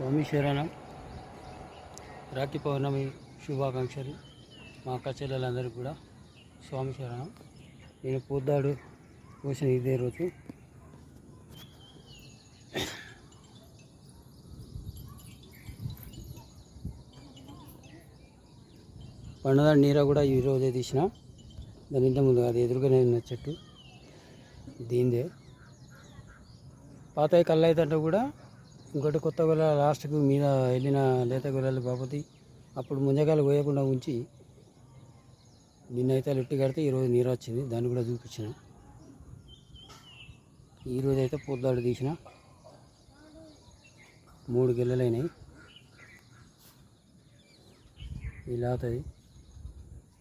స్వామి శరణం. రాఖీ పౌర్ణమి శుభాకాంక్షలు మా అక్క చెల్లెలందరికీ కూడా స్వామి శరణం. నేను పూద్దాడు పోసిన ఇదే రోజు. పండుగ నీర కూడా ఈ రోజే తీసిన. దాని ఇంత ముందు అది ఎదురుగానే ఉన్న చెట్టు. దీందే. పాత కళ్ళు అయితే కూడా ఇంకోటి కొత్త గొల్ల లాస్ట్కు మీద వెళ్ళిన లేత గొల్లలు బాపతి అప్పుడు ముంజకాయలు పోయకుండా ఉంచి నిన్నైతే లిట్టి కడితే ఈరోజు నీరు వచ్చింది దాన్ని కూడా చూపించిన. ఈరోజు అయితే పొద్దాడు తీసిన. మూడు గిల్లలైనాయి ఇలా అవుతుంది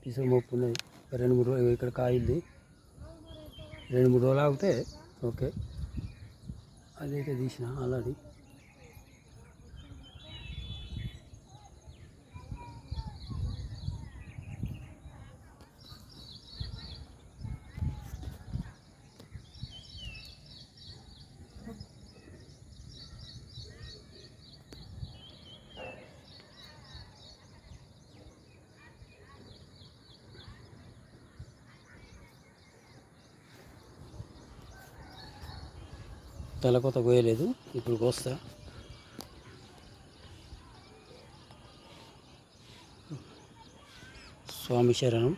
పిసురు మొప్పు ఉన్నది. రెండు మూడు రోజులు ఇక్కడ కాయింది. రెండు మూడు రోజులు ఆగితే ఓకే. అదైతే తీసిన ఆల్రెడీ. తలకొత కోయలేదు ఇప్పుడు కోస్తా. స్వామి శరణం.